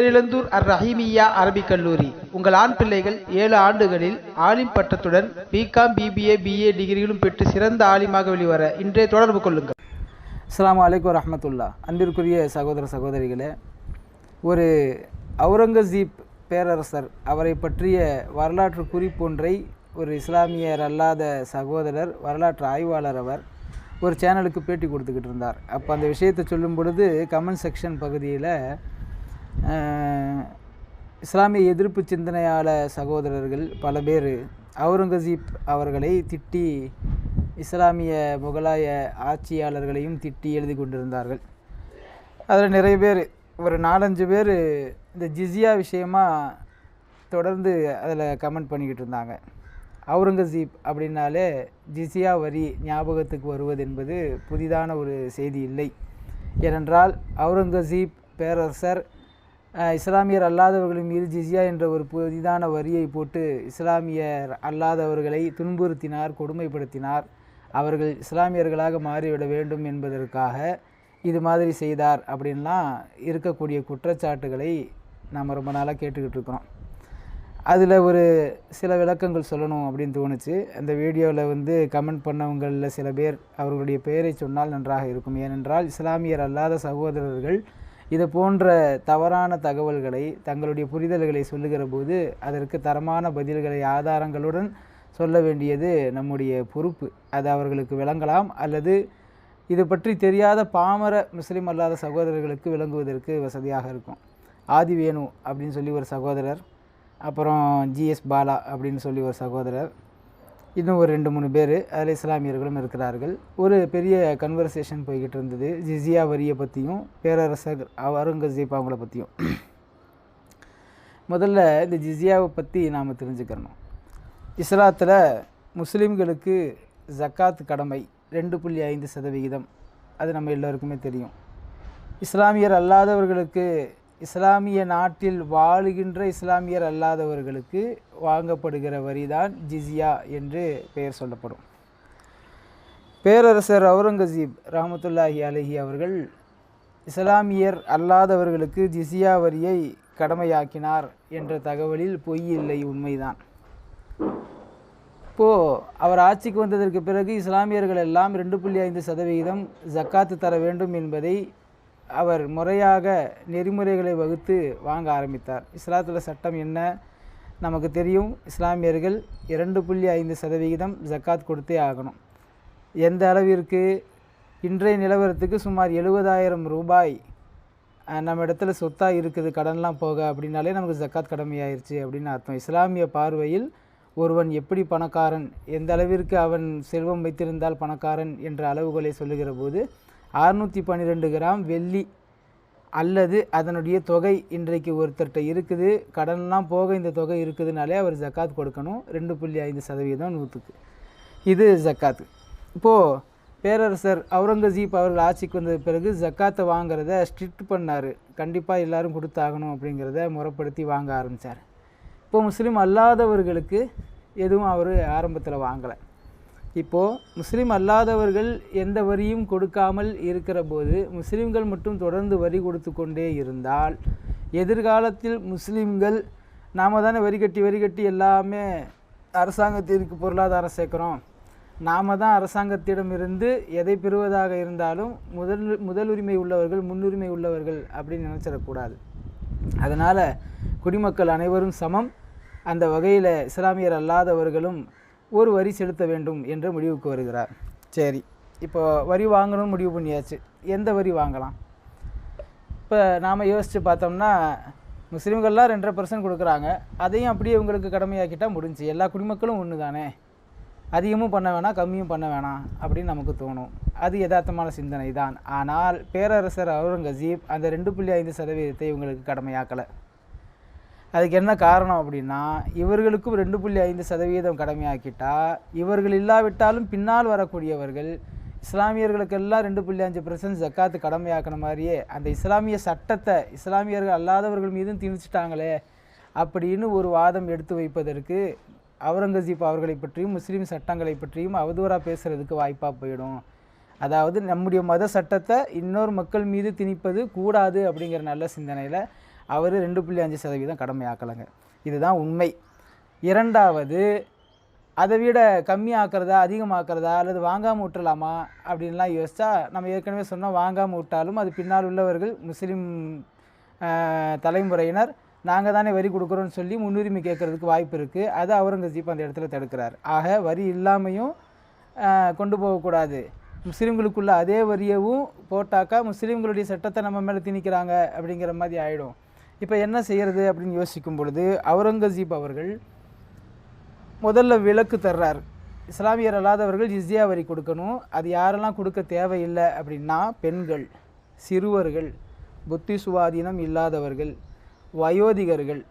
பேரிழந்தூர் அர் ரஹீமியா அரபிக் கல்லூரி. உங்கள் ஆண் பிள்ளைகள் ஏழு ஆண்டுகளில் ஆலிம் பட்டத்துடன் பிகாம் பிபிஏ பிஏ டிகிரிகளும் பெற்று சிறந்த ஆலிமாக வெளிவர இன்றைய தொடர்பு கொள்ளுங்கள். அஸ்லாம் வலைக்கம் ரஹமத்துல்லா அன்பிற்குரிய சகோதர சகோதரிகளே ஒரு அவுரங்கசீப் பேரரசர் அவரை பற்றிய வரலாற்று குறிப்பொன்றை ஒரு இஸ்லாமியர் அல்லாத சகோதரர் வரலாற்று ஆய்வாளர் அவர் ஒரு சேனலுக்கு பேட்டி கொடுத்துக்கிட்டு இருந்தார். அப்போ அந்த விஷயத்தை சொல்லும் பொழுது கமெண்ட் செக்ஷன் பகுதியில் இஸ்லாமிய எதிர்ப்பு சிந்தனையாள சகோதரர்கள் பல பேர் அவுரங்கசீப் அவர்களை திட்டி இஸ்லாமிய முகலாய ஆட்சியாளர்களையும் திட்டி எழுதி கொண்டிருந்தார்கள். அதில் நிறைய பேர் ஒரு நாலஞ்சு பேர் இந்த ஜிஸியா விஷயமாக தொடர்ந்து அதில் கமெண்ட் பண்ணிக்கிட்டு இருந்தாங்க. அவுரங்கசீப் அப்படின்னாலே ஜிஸியா வரி ஞாபகத்துக்கு வருவது என்பது புதிதான ஒரு செய்தி இல்லை. ஏனென்றால் அவுரங்கசீப் பேரரசர் இஸ்லாமியர் அல்லாதவர்களின் மீது ஜிஸியா என்ற ஒரு புதிதான வரியை போட்டு இஸ்லாமியர் அல்லாதவர்களை துன்புறுத்தினார் கொடுமைப்படுத்தினார். அவர்கள் இஸ்லாமியர்களாக மாறிவிட வேண்டும் என்பதற்காக இது மாதிரி செய்தார் அப்படின்லாம் இருக்கக்கூடிய குற்றச்சாட்டுகளை நாம் ரொம்ப நாளாக கேட்டுக்கிட்டு இருக்கிறோம். அதில் ஒரு சில விளக்கங்கள் சொல்லணும் அப்படின்னு தோணுச்சு. அந்த வீடியோவில் வந்து கமெண்ட் பண்ணவங்களில் சில பேர் அவர்களுடைய பெயரை சொன்னால் நன்றாக இருக்கும். ஏனென்றால் இஸ்லாமியர் அல்லாத சகோதரர்கள் இது போன்ற தவறான தகவல்களை தங்களுடைய புரிதல்களை சொல்லுகிற போது அதற்கு தரமான பதில்களை ஆதாரங்களுடன் சொல்ல வேண்டியது நம்முடைய பொறுப்பு. அது அவர்களுக்கு விளங்கலாம். அல்லது இது பற்றி தெரியாத பாமர முஸ்லீம் அல்லாத சகோதரர்களுக்கு விளங்குவதற்கு வசதியாக இருக்கும். ஆதிவேணு அப்படின்னு சொல்லி ஒரு சகோதரர் அப்புறம் ஜிஎஸ் பாலா அப்படின்னு சொல்லி ஒரு சகோதரர் இன்னும் ஒரு ரெண்டு மூணு பேர் அதில் இஸ்லாமியர்களும் இருக்கிறார்கள். ஒரு பெரிய கன்வர்சேஷன் போய்கிட்டு இருந்தது. ஜிஸியா வரியை பற்றியும் பேரரசர் அவுரங்கசீப் அவங்கள பற்றியும் முதல்ல இந்த ஜிஸியாவை பற்றி நாம் தெரிஞ்சுக்கிறணும் இஸ்லாத்தில் முஸ்லீம்களுக்கு ஜக்காத் கடமை ரெண்டு புள்ளி ஐந்து சதவிகிதம். அது நம்ம எல்லோருக்குமே தெரியும். இஸ்லாமியர் அல்லாதவர்களுக்கு இஸ்லாமிய நாட்டில் வாழுகின்ற இஸ்லாமியர் அல்லாதவர்களுக்கு வாங்கப்படுகிற வரிதான் ஜிஸியா என்று பெயர் சொல்லப்படும். பேரரசர் அவுரங்கசீப் ரஹமத்துல்லாஹி அலஹி அவர்கள் இஸ்லாமியர் அல்லாதவர்களுக்கு ஜிஸியா வரியை கடமையாக்கினார் என்ற தகவலில் பொய் இல்லை உண்மைதான். இப்போது அவர் ஆட்சிக்கு வந்ததற்கு பிறகு இஸ்லாமியர்கள் எல்லாம் ரெண்டு புள்ளி ஐந்து சதவிகிதம் ஜக்காத்து தர வேண்டும் என்பதை அவர் முறையாக நெறிமுறைகளை வகுத்து வாங்க ஆரம்பித்தார். இஸ்லாத்தில் சட்டம் என்ன? நமக்கு தெரியும் இஸ்லாமியர்கள் இரண்டு புள்ளி ஐந்து சதவிகிதம் ஜக்காத் கொடுத்தே ஆகணும். எந்த அளவிற்கு? இன்றைய நிலவரத்துக்கு சுமார் எழுபதாயிரம் ரூபாய் நம்ம இடத்துல சொத்தாக இருக்குது கடன்லாம் போக அப்படின்னாலே நமக்கு ஜக்காத் கடமையாயிருச்சு அப்படின்னு அர்த்தம். இஸ்லாமிய பார்வையில் ஒருவன் எப்படி பணக்காரன் எந்த அளவிற்கு அவன் செல்வம் வைத்திருந்தால் பணக்காரன் என்ற அளவுகளை சொல்லுகிற போது அறுநூற்றி பன்னிரெண்டு கிராம் வெள்ளி அல்லது அதனுடைய தொகை இன்றைக்கு ஒருத்தர்கிட்ட இருக்குது கடன்லாம் போக இந்த தொகை இருக்குதுனாலே அவர் ஜக்காத் கொடுக்கணும். ரெண்டு புள்ளி ஐந்து சதவீதம் நூற்றுக்கு இது ஜக்காத்து. இப்போது பேரரசர் அவுரங்கசீப் அவர்கள் ஆட்சிக்கு வந்த பிறகு ஜக்காத்தை வாங்குறத ஸ்ட்ரிக்ட் பண்ணார். கண்டிப்பாக எல்லோரும் கொடுத்தாகணும் அப்படிங்கிறத முறைப்படுத்தி வாங்க ஆரம்பித்தார் இப்போ முஸ்லீம் அல்லாதவர்களுக்கு எதுவும் அவர் ஆரம்பத்தில் வாங்கலை. இப்போது முஸ்லீம் அல்லாதவர்கள் எந்த வரியும் கொடுக்காமல் இருக்கிற போது முஸ்லீம்கள் மட்டும் தொடர்ந்து வரி கொடுத்து கொண்டே இருந்தால் எதிர்காலத்தில் முஸ்லீம்கள் நாம் தானே வரி கட்டி வரி கட்டி எல்லாமே அரசாங்கத்திற்கு பொருளாதாரம் சேர்க்குறோம். நாம தான் அரசாங்கத்திடமிருந்து எதை பெறுவதாக இருந்தாலும் முதல் முதல் உரிமை உள்ளவர்கள் முன்னுரிமை உள்ளவர்கள் அப்படின்னு நினச்சிடக்கூடாது. அதனால் குடிமக்கள் அனைவரும் சமம். அந்த வகையில் இஸ்லாமியர் அல்லாதவர்களும் ஒரு வரி செலுத்த வேண்டும் என்ற முடிவுக்கு வருகிறார். சரி இப்போ வரி வாங்கணும்னு முடிவு பண்ணியாச்சு. எந்த வரி வாங்கலாம்? இப்போ நாம் யோசித்து பார்த்தோம்னா முஸ்லீம்கள்லாம் ரெண்டரை பர்சன்ட் கொடுக்குறாங்க. அதையும் அப்படியே இவங்களுக்கு கடமையாக்கிட்டால் முடிஞ்சு. எல்லா குடிமக்களும் ஒன்று தானே அதிகமும் பண்ண வேணாம் கம்மியும் பண்ண வேணாம் அப்படின்னு நமக்கு தோணும். அது யதார்த்தமான சிந்தனை தான் ஆனால் பேரரசர் அவுரங்கசீப் அந்த ரெண்டு புள்ளி ஐந்து சதவீதத்தை இவங்களுக்கு கடமையாக்கலை. அதுக்கு என்ன காரணம் அப்படின்னா இவர்களுக்கும் ரெண்டு புள்ளி ஐந்து சதவீதம் கடமையாக்கிட்டா இவர்கள் இல்லாவிட்டாலும் பின்னால் வரக்கூடியவர்கள் இஸ்லாமியர்களுக்கெல்லாம் ரெண்டு புள்ளி அஞ்சு பர்சன்ட் ஜக்காத்து கடமையாக்கின மாதிரியே அந்த இஸ்லாமிய சட்டத்தை இஸ்லாமியர்கள் அல்லாதவர்கள் மீதும் திணிச்சிட்டாங்களே அப்படின்னு ஒரு வாதம் எடுத்து வைப்பதற்கு அவுரங்கசீப் அவர்களை பற்றியும் முஸ்லீம் சட்டங்களை பற்றியும் அவதூறாக பேசுகிறதுக்கு வாய்ப்பாக போயிடும். அதாவது நம்முடைய மத சட்டத்தை இன்னொரு மக்கள் மீது திணிப்பது கூடாது அப்படிங்கிற நல்ல சிந்தனையில் அவர் ரெண்டு புள்ளி அஞ்சு சதவீதம் கடமையாக்கலைங்க. இதுதான் உண்மை. இரண்டாவது அதை விட கம்மியாக்குறதா அதிகமாக்குறதா அல்லது வாங்காமல் விட்டுலாமா அப்படின்லாம் யோசித்தா நம்ம ஏற்கனவே சொன்னோம் வாங்காமல் விட்டாலும் அது பின்னால் உள்ளவர்கள் முஸ்லீம் தலைமுறையினர் நாங்கள் தானே வரி கொடுக்குறோன்னு சொல்லி முன்னுரிமை கேட்கறதுக்கு வாய்ப்பு இருக்குது அது அவுரங்கசீப் அந்த இடத்துல தடுக்கிறார். ஆக வரி இல்லாமையும் கொண்டு போகக்கூடாது முஸ்லீம்களுக்குள்ள அதே வரியவும் போட்டாக்கா முஸ்லீம்களுடைய சட்டத்தை நம்ம மேலே திணிக்கிறாங்க அப்படிங்கிற மாதிரி ஆகிடும் இப்போ என்ன செய்கிறது அப்படின்னு யோசிக்கும் பொழுது அவுரங்கசீப் அவர்கள் முதல்ல விலக்கு தர்றார். இஸ்லாமியர் அல்லாதவர்கள் ஜிஸ்யா வரி கொடுக்கணும் அது யாரெல்லாம் கொடுக்க தேவையில்லை அப்படின்னா பெண்கள் சிறுவர்கள் புத்தி சுவாதீனம் இல்லாதவர்கள் வயோதிகர்கள்.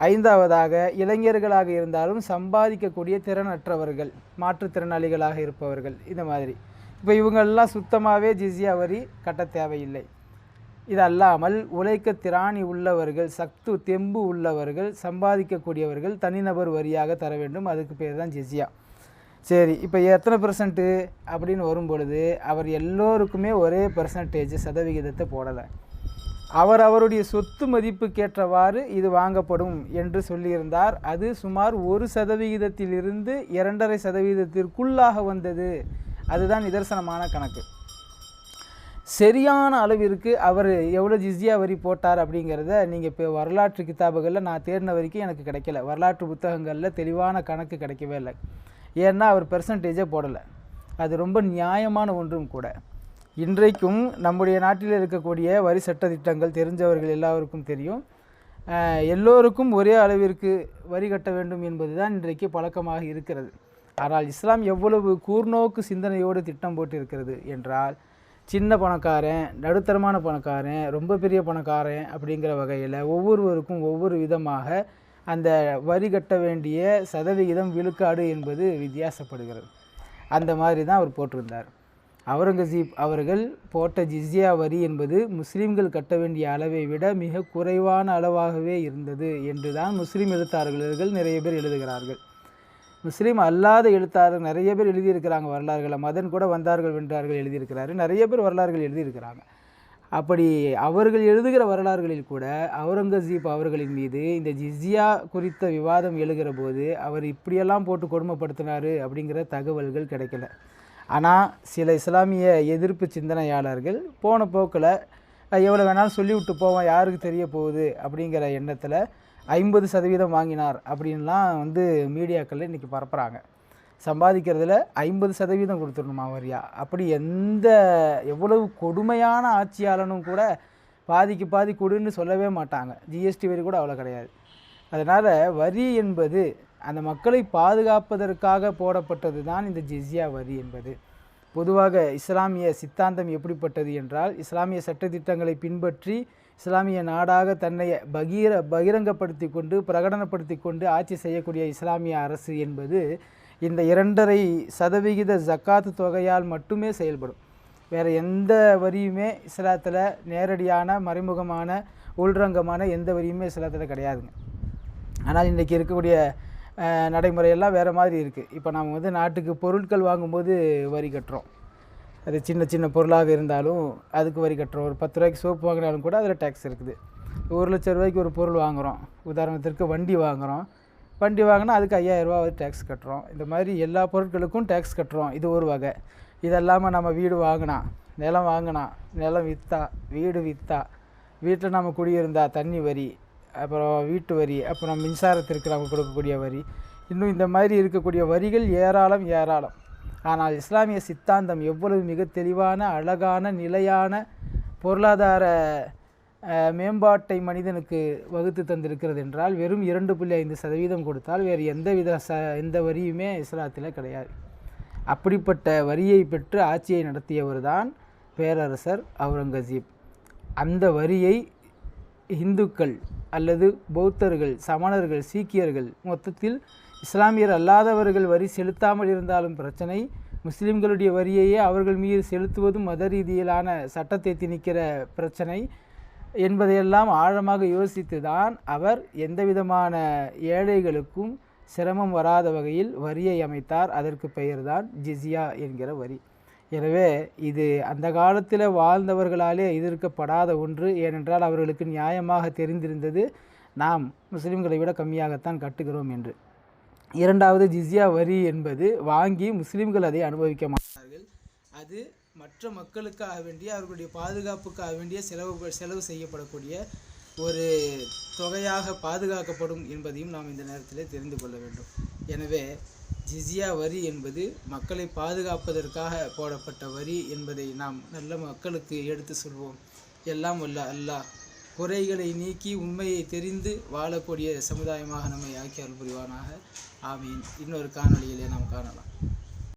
ஐந்தாவதாக இளைஞர்களாக இருந்தாலும் சம்பாதிக்கக்கூடிய திறனற்றவர்கள் மாற்றுத்திறனாளிகளாக இருப்பவர்கள் இந்த மாதிரி. இப்போ இவங்கெல்லாம் சுத்தமாகவே ஜிஸ்யா வரி கட்ட தேவையில்லை. இது அல்லாமல் உழைக்க திராணி உள்ளவர்கள் சக்து தெம்பு உள்ளவர்கள் சம்பாதிக்கக்கூடியவர்கள் தனிநபர் வரியாக தர வேண்டும். அதுக்கு பேர் தான் ஜிஸ்யா சரி இப்போ எத்தனை பெர்சன்ட்டு அப்படின்னு வரும்பொழுது அவர் எல்லோருக்குமே ஒரே பெர்சன்டேஜ் சதவிகிதத்தை போடலை. அவர் அவருடைய சொத்து மதிப்புக்கேற்றவாறு இது வாங்கப்படும் என்று சொல்லியிருந்தார். அது சுமார் ஒரு சதவிகிதத்திலிருந்து இரண்டரை சதவீதத்திற்குள்ளாக வந்தது. அதுதான் நிதர்சனமான கணக்கு. சரியான அளவிற்கு அவர் எவ்வளோ ஜிஸ்யா வரி போட்டார் அப்படிங்கிறத நீங்கள் இப்போ வரலாற்று கிதாபுகளில் நான் தேடின வரைக்கும் எனக்கு கிடைக்கல. வரலாற்று புத்தகங்களில் தெளிவான கணக்கு கிடைக்கவே இல்லை. ஏன்னா அவர் பெர்சன்டேஜே போடலை. அது ரொம்ப நியாயமான ஒன்றும் கூட. இன்றைக்கும் நம்முடைய நாட்டில் இருக்கக்கூடிய வரி சட்ட திட்டங்கள் தெரிஞ்சவர்கள் எல்லாருக்கும் தெரியும். எல்லோருக்கும் ஒரே அளவிற்கு வரி கட்ட வேண்டும் என்பது தான் இன்றைக்கு பழக்கமாக இருக்கிறது. ஆனால் இஸ்லாம் எவ்வளவு கூர்நோக்கு சிந்தனையோடு திட்டம் போட்டிருக்கிறது என்றால் சின்ன பணக்காரன் நடுத்தரமான பணக்காரன் ரொம்ப பெரிய பணக்காரன் அப்படிங்கிற வகையில் ஒவ்வொருவருக்கும் ஒவ்வொரு விதமாக அந்த வரி கட்ட வேண்டிய சதவிகிதம் விழுக்காடு என்பது வித்தியாசப்படுகிறது. அந்த மாதிரி தான் அவர் போட்டிருந்தார். அவுரங்கசீப் அவர்கள் போட்ட ஜிஸ்யா வரி என்பது முஸ்லீம்கள் கட்ட வேண்டிய அளவை விட மிக குறைவான அளவாகவே இருந்தது என்று தான் முஸ்லீம் எழுத்தாளர்கள் நிறைய பேர் எழுதுகிறார்கள். முஸ்லீம் அல்லாத எழுத்தாளர் நிறைய பேர் எழுதியிருக்கிறாங்க வரலாறுகளை. மதன் கூட வந்தார்கள் வென்றார்கள் எழுதியிருக்கிறாரு. நிறைய பேர் வரலாறுகள் எழுதியிருக்கிறாங்க. அப்படி அவர்கள் எழுதுகிற வரலாறுகளில் கூட அவுரங்கசீப் அவர்களின் மீது இந்த ஜிஸ்யா குறித்த விவாதம் எழுகிற போது அவர் இப்படியெல்லாம் போட்டு கொடுமைப்படுத்தினார் அப்படிங்கிற தகவல்கள் கிடைக்கல. ஆனால் சில இஸ்லாமிய எதிர்ப்பு சிந்தனையாளர்கள் போன போக்கில் எவ்வளோ வேணாலும் சொல்லிவிட்டு போவோம் யாருக்கு தெரிய போகுது? அப்படிங்கிற எண்ணத்தில் ஐம்பது சதவீதம் வாங்கினார் அப்படின்லாம் வந்து மீடியாக்களில் இன்றைக்கி பரப்புகிறாங்க சம்பாதிக்கிறதுல ஐம்பது சதவீதம் கொடுத்துடணுமா வரியா அப்படி எந்த எவ்வளவு கொடுமையான ஆட்சியாளனும் கூட பாதிக்கு பாதி கொடுன்னு சொல்லவே மாட்டாங்க. ஜிஎஸ்டி வரி கூட அவ்வளோ கிடையாது. அதனால் வரி என்பது அந்த மக்களை பாதுகாப்பதற்காக போடப்பட்டது தான் இந்த ஜிஸ்யா வரி என்பது. பொதுவாக இஸ்லாமிய சித்தாந்தம் எப்படிப்பட்டது என்றால் இஸ்லாமிய சட்டத்திட்டங்களை பின்பற்றி இஸ்லாமிய நாடாக தன்னை பகீர பகிரங்கப்படுத்தி கொண்டு பிரகடனப்படுத்தி கொண்டு ஆட்சி செய்யக்கூடிய இஸ்லாமிய அரசு என்பது இந்த இரண்டரை சதவிகித ஜக்காத்து தொகையால் மட்டுமே செயல்படும். வேறு எந்த வரியுமே இஸ்லாத்தில் நேரடியான மறைமுகமான உள்ரங்கமான எந்த வரியுமே இஸ்லாத்தில் கிடையாதுங்க. ஆனால் இன்றைக்கி இருக்கக்கூடிய நடைமுறையெல்லாம் வேறு மாதிரி இருக்குது இப்போ நாம் வந்து நாட்டுக்கு பொருட்கள் வாங்கும்போது வரி கட்டுறோம். அது சின்ன சின்ன பொருளாக இருந்தாலும் அதுக்கு வரி கட்டுறோம். ஒரு பத்து ரூபாய்க்கு சோப்பு வாங்கினாலும் கூட அதில் டேக்ஸ் இருக்குது. ஒரு லட்ச ரூபாய்க்கு ஒரு பொருள் வாங்குகிறோம் உதாரணத்திற்கு வண்டி வாங்குகிறோம் வண்டி வாங்கினா அதுக்கு ஐயாயிரரூபா வந்து டேக்ஸ் கட்டுறோம். இந்த மாதிரி எல்லா பொருட்களுக்கும் டேக்ஸ் கட்டுறோம். இது ஒரு வகை. இது இல்லாமல் நம்ம வீடு வாங்கினா நிலம் வாங்கினா நிலம் விற்றா வீடு விற்றா வீட்டில் நம்ம குடியிருந்தா தண்ணி வரி அப்புறம் வீட்டு வரி அப்புறம் மின்சாரத்திற்கு நம்ம கொடுக்கக்கூடிய வரி. இன்னும் இந்த மாதிரி இருக்கக்கூடிய வரிகள் ஏராளம் ஏராளம். ஆனால் இஸ்லாமிய சித்தாந்தம் எவ்வளவு மிக தெளிவான அழகான நிலையான பொருளாதார மேம்பாட்டை மனிதனுக்கு வகுத்து தந்திருக்கிறது என்றால் வெறும் இரண்டு புள்ளி ஐந்து சதவீதம் கொடுத்தால் வேறு எந்தவித ச எந்த வரியுமே இஸ்லாத்தில் கிடையாது. அப்படிப்பட்ட வரியை பெற்று ஆட்சியை நடத்தியவர் தான் பேரரசர் அவுரங்கசீப். அந்த வரியை இந்துக்கள் அல்லது பௌத்தர்கள் சமணர்கள் சீக்கியர்கள் மொத்தத்தில் இஸ்லாமியர் அல்லாதவர்கள் வரி செலுத்தாமல் இருந்தாலும் பிரச்சனை. முஸ்லிம்களுடைய வரியையே அவர்கள் மீது செலுத்துவதும் மத ரீதியிலான சட்டத்தை திணிக்கிற பிரச்சனை என்பதையெல்லாம் ஆழமாக யோசித்து தான் அவர் எந்தவிதமான ஏழைகளுக்கும் சிரமம் வராத வகையில் வரியை அமைத்தார். அதற்கு பெயர்தான் ஜிசியா என்கிற வரி. எனவே இது அந்த காலத்தில் வாழ்ந்தவர்களாலே எதிர்க்கப்படாத ஒன்று. ஏனென்றால் அவர்களுக்கு நியாயமாக தெரிந்திருந்தது நாம் முஸ்லிம்களை விட கம்மியாகத்தான் கட்டுகிறோம் என்று. இரண்டாவது ஜிஸ்யா வரி என்பது வாங்கி முஸ்லீம்கள் அதை அனுபவிக்க மாட்டார்கள் அது மற்ற மக்களுக்காக வேண்டிய அவர்களுடைய பாதுகாப்புக்காக வேண்டிய செலவு செலவு செய்யப்படக்கூடிய ஒரு தொகையாக பாதுகாக்கப்படும் என்பதையும் நாம் இந்த நேரத்தில் தெரிந்து கொள்ள வேண்டும். எனவே ஜிஸ்யா வரி என்பது மக்களை பாதுகாப்பதற்காக போடப்பட்ட வரி என்பதை நாம் நல்ல மக்களுக்கு எடுத்து சொல்வோம். எல்லாம் வல்ல அல்லாஹ். குறைகளை நீக்கி உண்மையை தெரிந்து வாழக்கூடிய சமுதாயமாக நம்மை ஆக்கி அருள் புரிவானாக. ஆமீன். இன்னொரு காணொலியிலே நாம் காணலாம்.